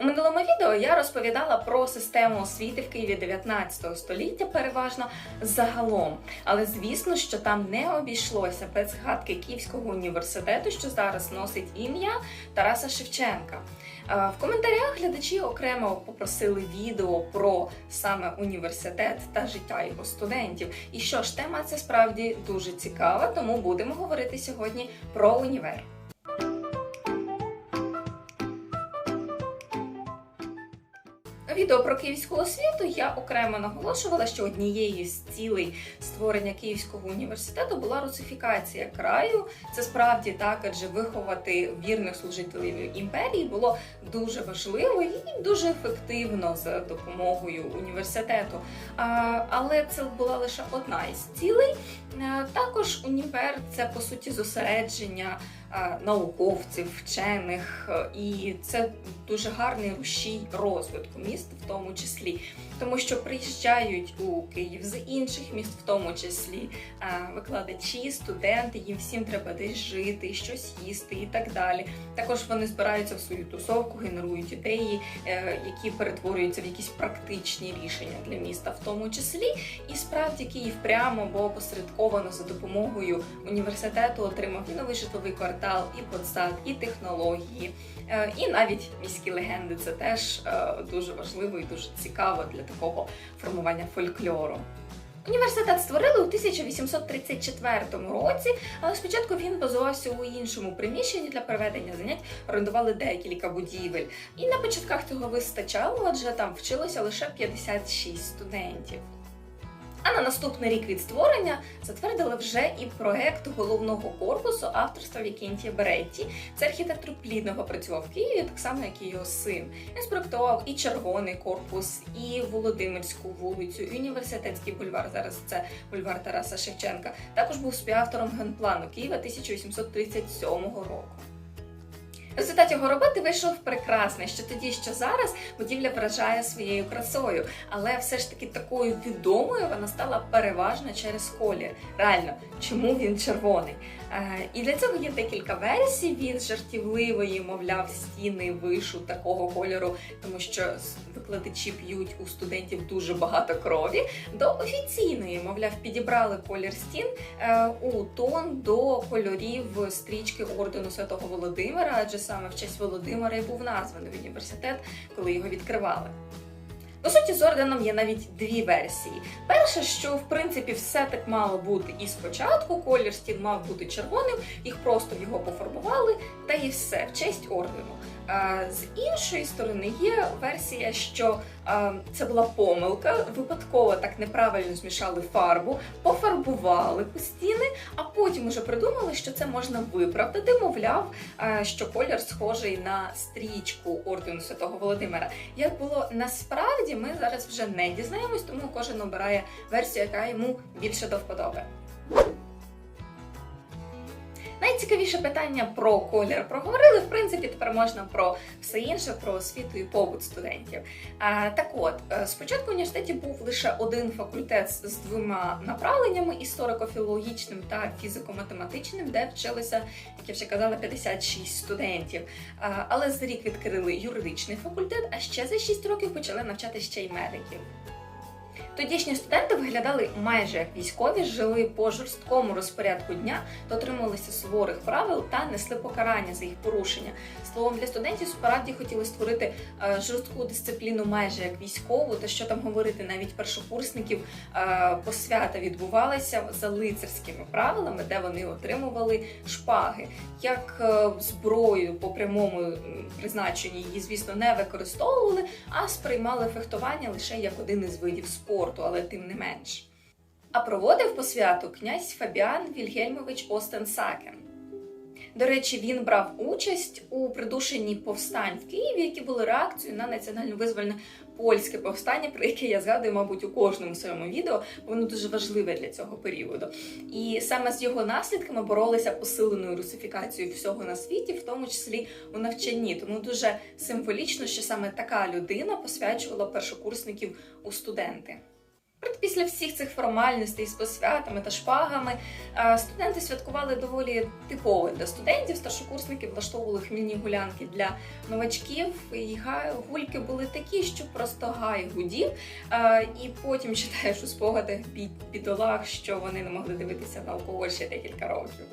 У минулому відео я розповідала про систему освіти в Києві 19 століття, переважно загалом. Але звісно, що там не обійшлося без згадки Київського університету, що зараз носить ім'я Тараса Шевченка. Е, В коментарях глядачі окремо попросили відео про саме університет та життя його студентів. І що ж, тема це справді дуже цікава, тому будемо говорити сьогодні про універ. Відео про київську освіту я окремо наголошувала, що однією з цілей створення Київського університету була русифікація краю. Це справді так, адже виховати вірних служителів імперії було дуже важливо і дуже ефективно за допомогою університету. Але це була лише одна із цілей. Е, Також універ це по суті зосередження е, науковців, вчених, е, і це дуже гарний рушій розвитку міст, в тому числі, тому що приїжджають у Київ з інших міст, в тому числі викладачі, студенти, їм всім треба десь жити, щось їсти і так далі. Також вони збираються в свою тусовку, генерують ідеї, е, які перетворюються в якісь практичні рішення для міста, в тому числі. І справді Київ прямо або опосередковано за допомогою університету отримав і новий житловий квартал, і подсад, і технології, е, і навіть міські легенди. Це теж е, дуже важливо і дуже цікаво для такого формування фольклору. Університет створили у 1834 році, але спочатку він базувався у іншому приміщенні для проведення занять, орендували декілька будівель. І на початках цього вистачало, адже там вчилося лише 56 студентів. А на наступний рік від створення затвердили вже і проект головного корпусу авторства Вікентія Беретті. Це архітектор плідного працював в Києві, так само як і його син. Він спроектував і червоний корпус, і Володимирську вулицю, і університетський бульвар. Зараз це бульвар Тараса Шевченка. Також був співавтором генплану Києва 1837 року. В результаті його роботи вийшов прекрасний, що тоді, що зараз будівля вражає своєю красою, але все ж таки такою відомою вона стала переважно через колір. Реально, чому він червоний? Е, і для цього є декілька версій від жартівливої, мовляв, стіни вишу такого кольору, тому що викладачі п'ють у студентів дуже багато крові. До офіційної, мовляв, підібрали колір стін е, у тон до кольорів стрічки ордену Святого Володимира, адже саме в честь Володимира і був названий університет, коли його відкривали. По суті, з орденом є навіть дві версії. Перше, що в принципі все так мало бути і спочатку, колір стін мав бути червоним, їх просто в його пофарбували, та і все в честь ордену. Е, З іншої сторони є версія, що е, це була помилка, випадково так неправильно змішали фарбу, пофарбували по стіни, а потім уже придумали, що це можна виправдати, мовляв, е, що колір схожий на стрічку ордену Святого Володимира. Як було насправді, ми зараз вже не дізнаємось, тому кожен обирає версію, яка йому більше до вподоби. Найцікавіше питання про колір проговорили. В принципі, тепер можна про все інше, про освіту і побут студентів. А, так от, е, спочатку в університеті був лише один факультет з двома направленнями: історико-філологічним та фізико-математичним, де вчилися, як я вже казала, 56 студентів. А, але за рік відкрили юридичний факультет, а ще за 6 років почали навчати ще й медиків. Тодішні студенти виглядали майже як військові, жили по жорсткому розпорядку дня, дотримувалися суворих правил та несли покарання за їх порушення. Словом, для студентів справді хотіли створити е, жорстку дисципліну, майже як військову, та що там говорити, навіть першокурсників е, посвята відбувалася за лицарськими правилами, де вони отримували шпаги. Як е, зброю по прямому м, призначенню її, звісно, не використовували, а сприймали фехтування лише як один із видів спорту, але тим не менш. А проводив посвяту князь Фабіан Вільгельмович Остен-Сакен. До речі, він брав участь у придушенні повстань в Києві, які були реакцією на національно-визвольне польське повстання, про яке я згадую, мабуть, у кожному своєму відео, воно дуже важливе для цього періоду. І саме з його наслідками боролися посиленою русифікацією всього на світі, в тому числі у навчанні. Тому дуже символічно, що саме така людина посвячувала першокурсників у студенти. Після всіх цих формальностей з посвятами та шпагами е, студенти святкували доволі типово для студентів. Старшокурсники влаштовували хмільні гулянки для новачків, і гульки були такі, що просто гай гудів. Е, І потім читаєш у спогадах бід бідолах, що вони не могли дивитися на алкоголь ще декілька років.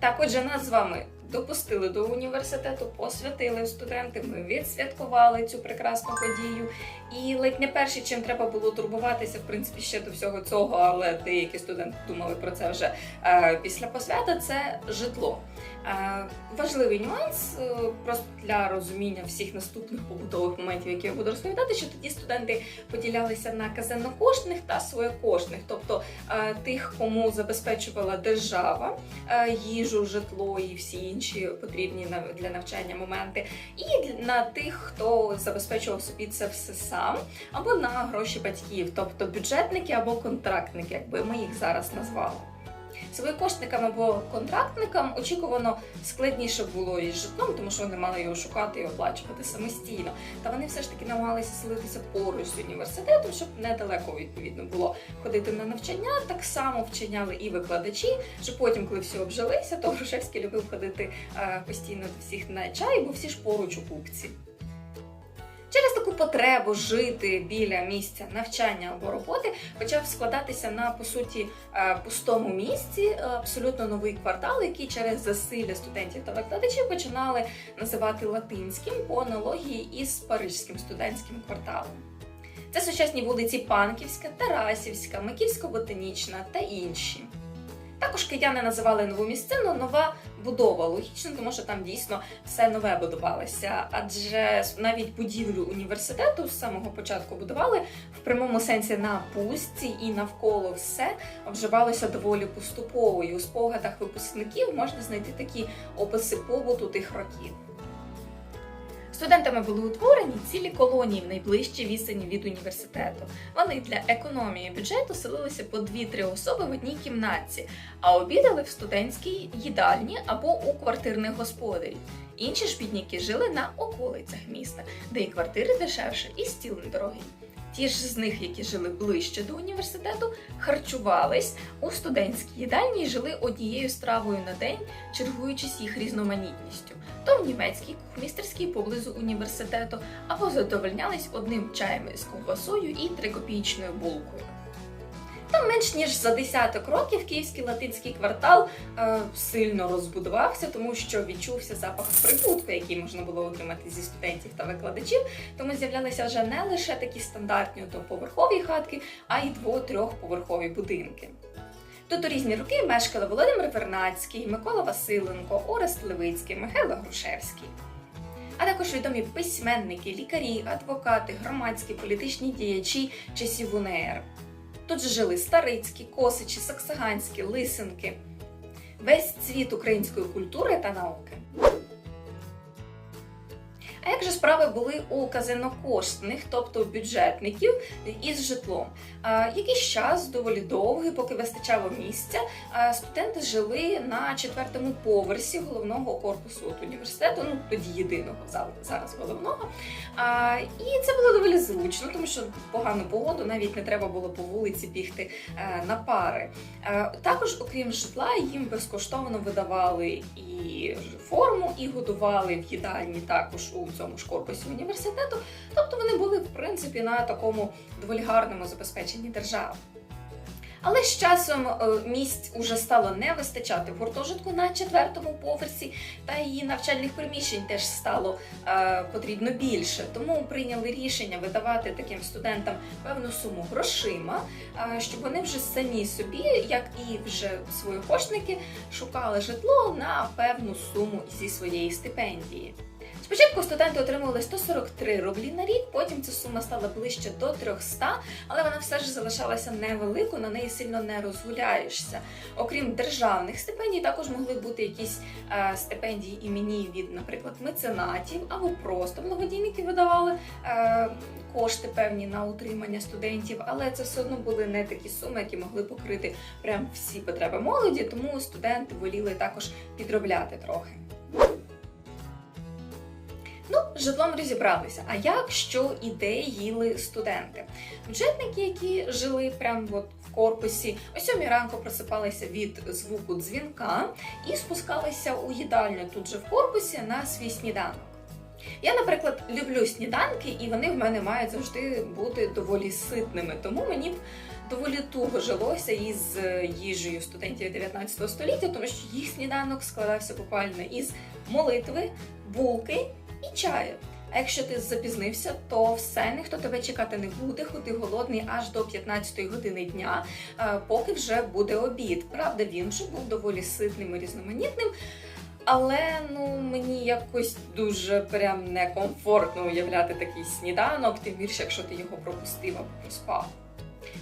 Так, отже, нас з вами допустили до університету, посвятили студенти. Ми відсвяткували цю прекрасну подію. І ледь не перше, чим треба було турбуватися, в принципі, ще до всього цього, але деякі студенти думали про це вже е, після посвята. Це житло. Е, важливий нюанс, е, просто для розуміння всіх наступних побутових моментів, які я буду розповідати, що тоді студенти поділялися на казеннокоштних та своєкоштних, тобто тих, кому забезпечувала держава їжу, житло і всі інші потрібні для навчання моменти, і на тих, хто забезпечував собі це все сам, або на гроші батьків, тобто бюджетники або контрактники, якби ми їх зараз назвали. Своєкошникам або контрактникам очікувано складніше було із житлом, тому що вони мали його шукати і оплачувати самостійно. Та вони все ж таки намагалися селитися поруч з університетом, щоб недалеко відповідно було ходити на навчання. Так само вчиняли і викладачі. Що потім, коли всі обжилися, то Грушевський любив ходити е, постійно до всіх на чай, бо всі ж поруч у купці. Через таку потребу жити біля місця навчання або роботи почав складатися на по суті е, пустому місці е, абсолютно новий квартал, який через засилля студентів та викладачів починали називати латинським по аналогії із парижським студентським кварталом. Це сучасні вулиці Панківська, Тарасівська, Микільсько-ботанічна та інші. Також кияни називали нову місцину нова будова. Логічно, тому що там дійсно все нове будувалося. Адже навіть будівлю університету з самого початку будували в прямому сенсі на пустці і навколо все вживалося доволі поступово. І у спогадах випускників можна знайти такі описи побуту тих років. Студентами були утворені цілі колонії в найближчій вісені від університету. Вони для економії бюджету селилися по 2-3 особи в одній кімнатці, а обідали в студентській їдальні або у квартирних господарів. Інші ж бідняки жили на околицях міста, де і квартири дешевше, і стіл недорогий. Ті ж з них, які жили ближче до університету, харчувались у студентській їдальні і жили однією стравою на день, чергуючись їх різноманітністю то в німецькій кухмістерській поблизу університету, або задовольнялись одним чаєм із ковбасою і трикопійчною булкою. Там менш ніж за десяток років київський латинський квартал е, сильно розбудувався, тому що відчувся запах прибутку, який можна було отримати зі студентів та викладачів. Тому з'являлися вже не лише такі стандартні одноповерхові хатки, а й дво-трьохповерхові будинки. Тут у різні роки мешкали Володимир Вернацький, Микола Василенко, Орест Левицький, Михайло Грушевський. А також відомі письменники, лікарі, адвокати, громадські політичні діячі часів УНР. Тут же жили Старицькі, Косичі, Саксаганські, лисинки, Весь цвіт української культури та науки. А як же справи були у казинокоштних, тобто бюджетників із житлом? Якийсь час доволі довгий, поки вистачало місця, студенти жили на четвертому поверсі головного корпусу університету, ну тоді єдиного зараз головного. І це було доволі зручно, тому що погану погоду навіть не треба було по вулиці бігти е, на пари. Е, Також, окрім житла, їм безкоштовно видавали і форму, і годували в їдальні також у цьому ж корпусі університету. Тобто вони були в принципі на такому доволі гарному забезпеченні держави. Але з часом е, місць уже стало не вистачати в гуртожитку на четвертому поверсі, та її навчальних приміщень теж стало е, потрібно більше. Тому прийняли рішення видавати таким студентам певну суму грошима, е, щоб вони вже самі собі, як і вже своєкошники, шукали житло на певну суму зі своєї стипендії. Спочатку студенти отримували 143 рублі на рік, потім ця сума стала ближче до 300, але вона все ж залишалася невеликою, на неї сильно не розгуляєшся. Окрім державних стипендій, також могли бути якісь е, стипендії імені від, наприклад, меценатів або просто благодійники видавали е, кошти певні на утримання студентів, але це все одно були не такі суми, які могли покрити прям всі потреби молоді, тому студенти воліли також підробляти трохи. Житлом розібралися. А як що і де їли студенти? Бюджетники, які жили прямо от в корпусі, о сьомій ранку просипалися від звуку дзвінка і спускалися у їдальню тут же в корпусі на свій сніданок. Я, наприклад, люблю сніданки, і вони в мене мають завжди бути доволі ситними, тому мені б доволі туго жилося із е, їжею студентів 19 століття, тому що їх сніданок складався буквально із молитви, булки і чаю. А якщо ти запізнився, то все ніхто тебе чекати не буде, ходи голодний аж до 15-ї години дня, е, поки вже буде обід. Правда, він вже був доволі ситним і різноманітним. Але ну мені якось дуже прям некомфортно уявляти такий сніданок, тим більше, якщо ти його пропустив або проспав.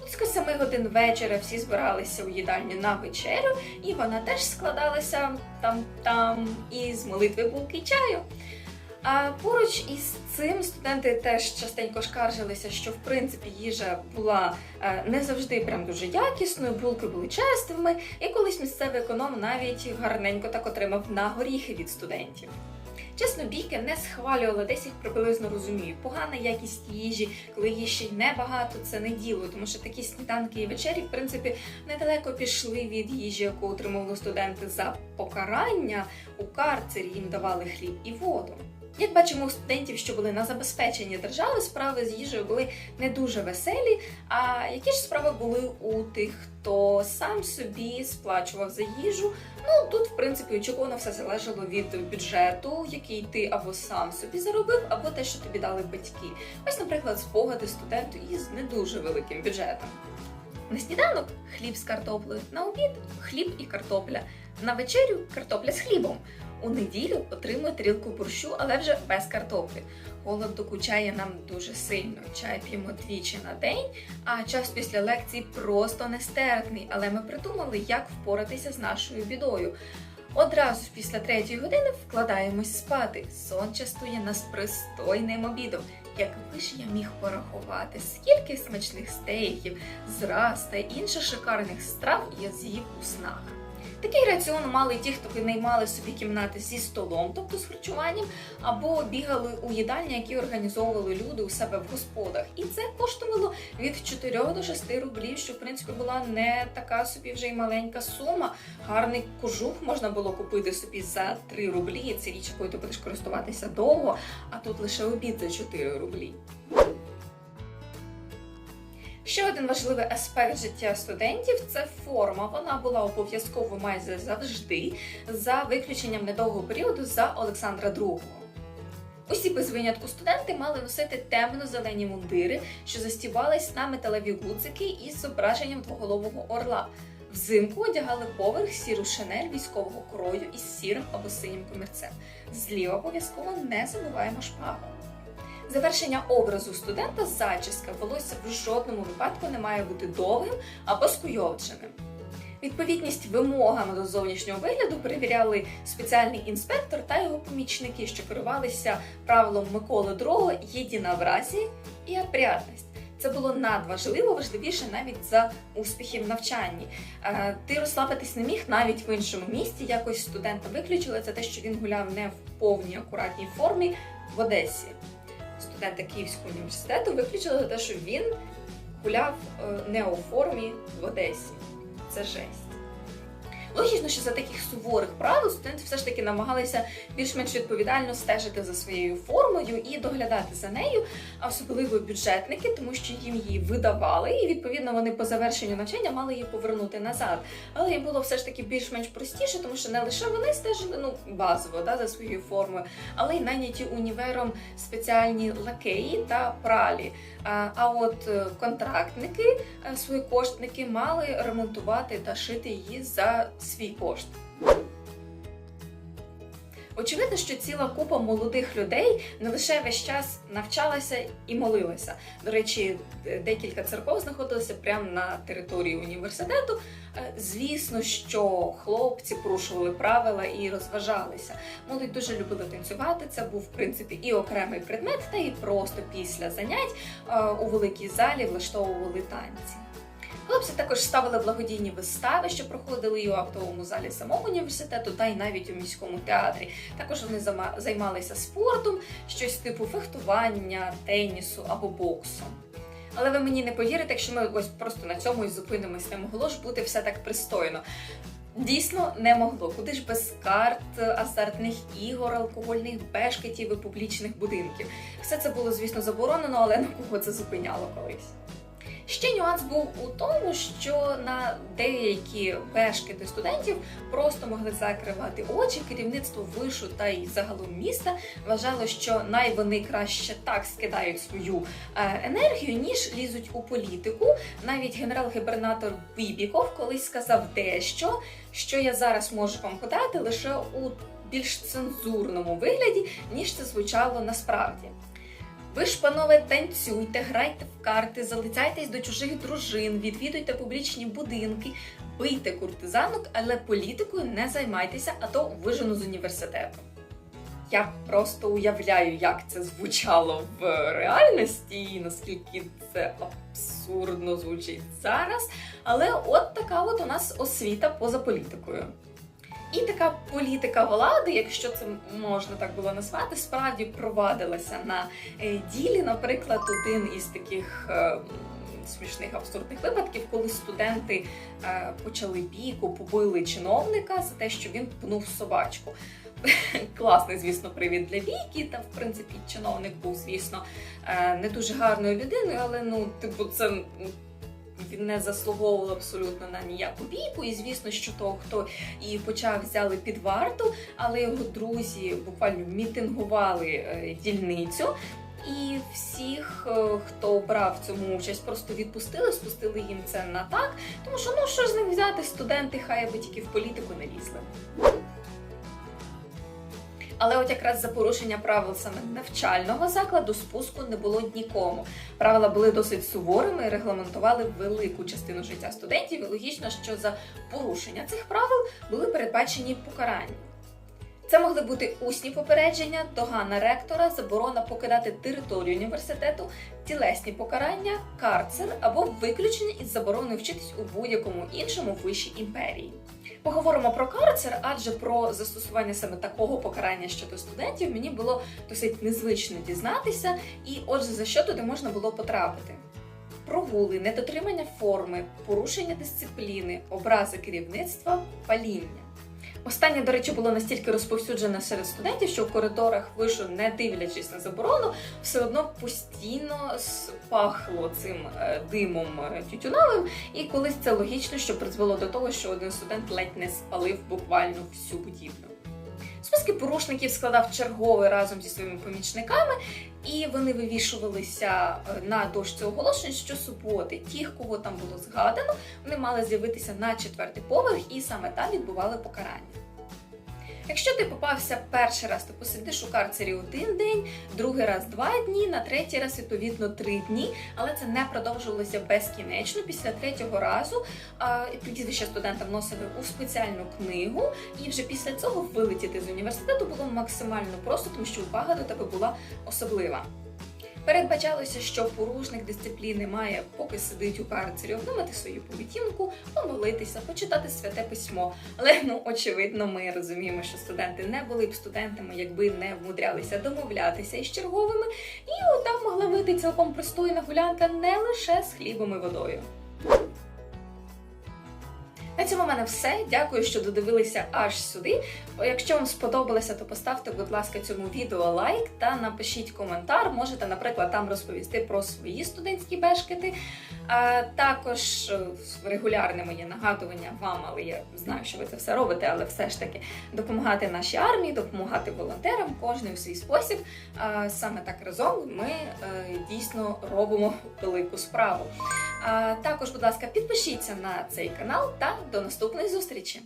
Близько семи годин вечора всі збиралися у їдальні на вечерю, і вона теж складалася там-там із молитви булки чаю. А поруч із цим студенти теж частенько скаржилися, що в принципі їжа була е, не завжди прям дуже якісною, булки були частими, і колись місцевий економ навіть гарненько так отримав на горіхи від студентів. Чесно, бійки не схвалювала, десь їх приблизно розумію. Погана якість їжі, коли її ще й небагато, це не діло, тому що такі сніданки і вечері, в принципі, недалеко пішли від їжі, яку отримували студенти за покарання. У карцері їм давали хліб і воду. Як бачимо, у студентів, що були на забезпеченні держави, справи з їжею були не дуже веселі. А які ж справи були у тих, хто сам собі сплачував за їжу? Ну тут, в принципі, очікувано все залежало від бюджету, який ти або сам собі заробив, або те, що тобі дали батьки. Ось, наприклад, спогади студенту із не дуже великим бюджетом. На сніданок хліб з картоплею, на обід хліб і картопля, на вечерю картопля з хлібом. У неділю отримує тарілку борщу, але вже без картоплі. Голод докучає нам дуже сильно. Чай п'ємо двічі на день, а час після лекцій просто нестерпний. Але ми придумали, як впоратися з нашою бідою. Одразу після третьої години вкладаємось спати. Сон частує нас пристойним обідом. Якби ж я міг порахувати, скільки смачних стейків, зраз та інших шикарних страв я з'їв у снах. Такий раціон мали ті, хто винаймали собі кімнати зі столом, тобто з харчуванням, або бігали у їдальні, які організовували люди у себе в господах. І це коштувало від 4 до 6 рублів, що в принципі була не така собі вже й маленька сума. Гарний кожух можна було купити собі за 3 рублі. Це річ, якою ти будеш користуватися довго, а тут лише обід за 4 рублі. Ще один важливий аспект життя студентів це форма. Вона була обов'язково майже завжди, за виключенням недовгого періоду за Олександра II. Усі без винятку студенти мали носити темно-зелені мундири, що застібались на металеві гудзики із зображенням двоголового орла. Взимку одягали поверх сіру шинель військового крою із сірим або синім комірцем. Зліва обов'язково не забуваємо шпагу. Завершення образу студента з зачіска волосся в жодному випадку не має бути довгим або скуйовдженим. Відповідність вимогам до зовнішнього вигляду перевіряли спеціальний інспектор та його помічники, що керувалися правилом Миколи II єдинообразі і опрятність. Це було надважливо, важливіше навіть за успіхи в навчанні. Е, Ти розслабитись не міг навіть в іншому місті. Якось студента виключили за те, що він гуляв не в повній акуратній формі в Одесі студента Київського університету виключили за те, що він гуляв е, не у формі в Одесі. Це жесть. Логічно, що за таких суворих правил студенти все ж таки намагалися більш-менш відповідально стежити за своєю формою і доглядати за нею, а особливо бюджетники, тому що їм її видавали, і відповідно вони по завершенню навчання мали її повернути назад. Але їм було все ж таки більш-менш простіше, тому що не лише вони стежили ну базово да, за своєю формою, але й найняті універом спеціальні лакеї та пралі. А, от е, контрактники, е, свої коштники мали ремонтувати та шити її за свій кошт. Очевидно, що ціла купа молодих людей не лише весь час навчалася і молилася. До речі, декілька церков знаходилися прямо на території університету. Е, Звісно, що хлопці порушували правила і розважалися. Молодь дуже любили танцювати. Це був в принципі і окремий предмет, та і просто після занять е, у великій залі влаштовували танці. Хлопці також ставили благодійні вистави, що проходили і у актовому залі самого університету, та й навіть у міському театрі. Також вони займалися спортом, щось типу фехтування, тенісу або боксу. Але ви мені не повірите, якщо ми ось просто на цьому і зупинимось, не могло ж бути все так пристойно. Дійсно не могло. Куди ж без карт, азартних ігор, алкогольних бешкетів і публічних будинків. Все це було, звісно, заборонено, але на кого це зупиняло колись. Ще нюанс був у тому, що на деякі бешкети студентів просто могли закривати очі. Керівництво вишу та й загалом міста вважало, що най вони краще так скидають свою е, енергію, ніж лізуть у політику. Навіть генерал-губернатор Бібіков колись сказав дещо, що я зараз можу вам подати лише у більш цензурному вигляді, ніж це звучало насправді. Ви ж, панове, танцюйте, грайте в карти, залицяйтесь до чужих дружин, відвідуйте публічні будинки, бийте куртизанок, але політикою не займайтеся, а то вижену з університету. Я просто уявляю, як це звучало в реальності, і наскільки це абсурдно звучить зараз. Але от така от у нас освіта поза політикою. І така політика влади, якщо це можна так було назвати, справді провадилася на е, ділі. Наприклад, один із таких е, смішних абсурдних випадків, коли студенти е, почали бійку, побили чиновника за те, що він пнув собачку. Класний, звісно, привід для бійки. Та в принципі чиновник був, звісно, не дуже гарною людиною, але ну, типу, це. Він не заслуговував абсолютно на ніяку бійку, і звісно, що того, хто і почав взяли під варту, але його друзі буквально мітингували е, дільницю. І всіх, е, хто брав цьому участь, просто відпустили, спустили їм це на так, тому що ну що ж з них взяти, студенти хай аби тільки в політику не лізли. Але от якраз за порушення правил саме навчального закладу спуску не було нікому. Правила були досить суворими і регламентували велику частину життя студентів. І логічно, що за порушення цих правил були передбачені покарання. Це могли бути усні попередження, догана ректора, заборона покидати територію університету, тілесні покарання, карцер або виключення із забороною вчитись у будь-якому іншому виші імперії. Поговоримо про карцер, адже про застосування саме такого покарання щодо студентів мені було досить незвично дізнатися, і отже, за що туди можна було потрапити. Прогули, недотримання форми, порушення дисципліни, образи керівництва, паління. Останнє, до речі, було настільки розповсюджене серед студентів, що в коридорах вишу, не дивлячись на заборону, все одно постійно спахло цим е, димом е, тютюновим. І колись це логічно, що призвело до того, що один студент ледь не спалив буквально всю будівлю. Списки порушників складав черговий разом зі своїми помічниками, і вони вивішувалися е, на дошці оголошень щосуботи. Ті, кого там було згадано, вони мали з'явитися на четвертий поверх і саме там відбували покарання. Якщо ти попався перший раз, то посидиш у карцері один день, другий раз два дні, на третій раз відповідно три дні, але це не продовжувалося безкінечно. Після третього разу прізвище студента вносили у спеціальну книгу, і вже після цього вилетіти з університету було максимально просто, тому що увага до тебе була особлива. Передбачалося, що порушник дисципліни має, поки сидить у карцері, обдумати свою поведінку, помолитися, почитати святе письмо. Але ну очевидно, ми розуміємо, що студенти не були б студентами, якби не вмудрялися домовлятися із черговими, і там могла вийти цілком пристойна гулянка не лише з хлібом і водою. На цьому в мене все. Дякую, що додивилися аж сюди. Якщо вам сподобалося, то поставте, будь ласка, цьому відео лайк та напишіть коментар. Можете, наприклад, там розповісти про свої студентські бешкети. А також е, регулярне моє нагадування вам, але я знаю, що ви це все робите, але все ж таки допомагати нашій армії, допомагати волонтерам, кожен у свій спосіб. А Саме так разом ми е, дійсно робимо велику справу. А Також, будь ласка, підпишіться на цей канал та до наступної зустрічі!